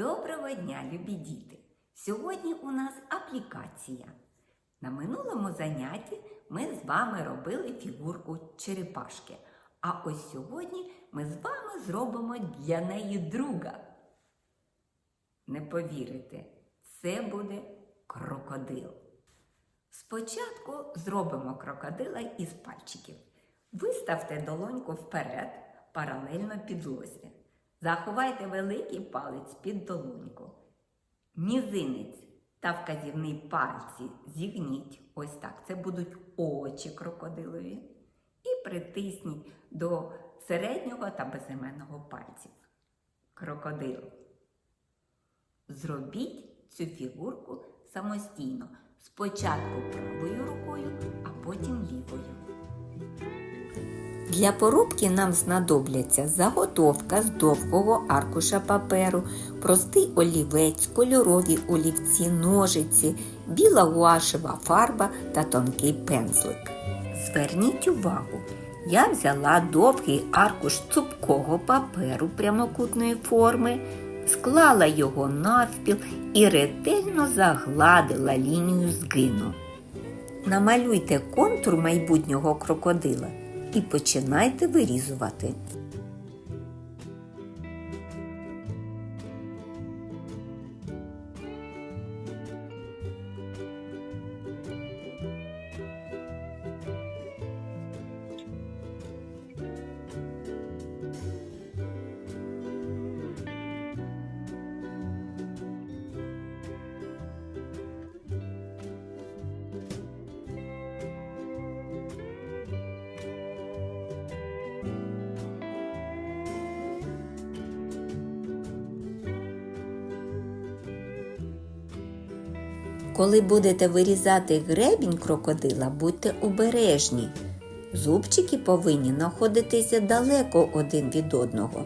Доброго дня, любі діти! Сьогодні у нас аплікація. На минулому занятті ми з вами робили фігурку черепашки. А ось сьогодні ми з вами зробимо для неї друга. Не повірите, це буде крокодил. Спочатку зробимо крокодила із пальчиків. Виставте долоньку вперед, паралельно підлозі. Заховайте великий палець під долоньку. Мізинець та вказівний пальці зігніть. Ось так. Це будуть очі крокодилові. І притисніть до середнього та безіменного пальців. Крокодил. Зробіть цю фігурку самостійно. Спочатку правою рукою, а потім лівою. Для порубки нам знадобляться заготовка з довгого аркуша паперу, простий олівець, кольорові олівці, ножиці, біла гуашева фарба та тонкий пензлик. Зверніть увагу, я взяла довгий аркуш цупкого паперу прямокутної форми, склала його навпіл і ретельно загладила лінію згину. Намалюйте контур майбутнього крокодила і починайте вирізувати. Коли будете вирізати гребінь крокодила, будьте обережні. Зубчики повинні знаходитися далеко один від одного,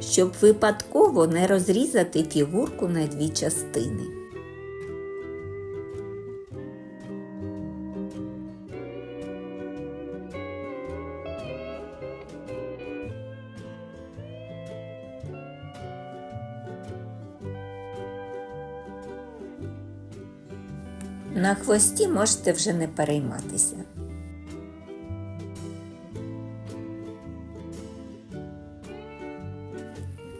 щоб випадково не розрізати фігурку на дві частини. На хвості можете вже не перейматися.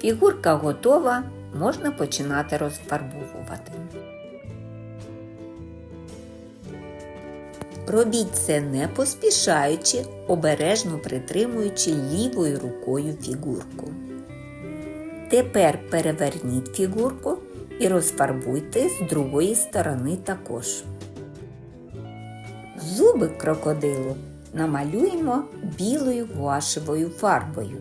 Фігурка готова, можна починати розфарбовувати. Робіть це не поспішаючи, обережно притримуючи лівою рукою фігурку. Тепер переверніть фігурку і розфарбуйте з другої сторони також. Зуби крокодилу намалюємо білою гуашевою фарбою.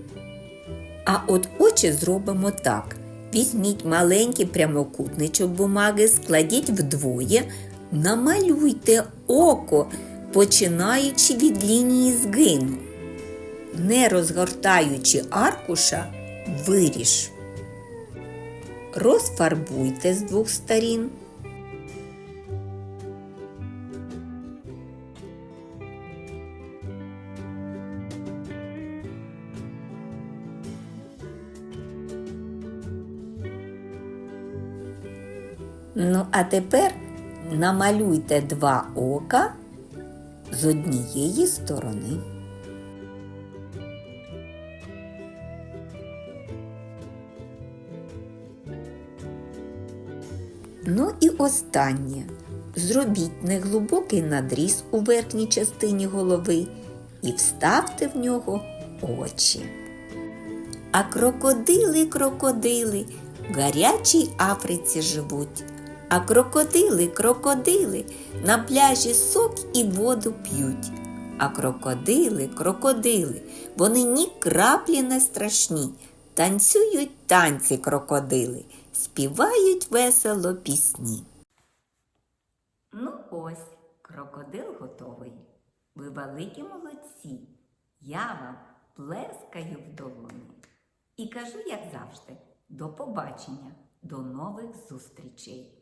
А от очі зробимо так. Візьміть маленький прямокутничок бумаги, складіть вдвоє, намалюйте око, починаючи від лінії згину. Не розгортаючи аркуша, виріж. Розфарбуйте з двох сторін. Ну, а тепер намалюйте два ока з однієї сторони. Ну і останнє. Зробіть неглибокий надріз у верхній частині голови і вставте в нього очі. А крокодили, крокодили в гарячій Африці живуть. А крокодили, крокодили на пляжі сок і воду п'ють. А крокодили, крокодили, вони ні краплі не страшні. Танцюють танці крокодили, співають весело пісні. Ну ось, крокодил готовий. Ви великі молодці. Я вам плескаю в долоні. І кажу, як завжди, до побачення, до нових зустрічей.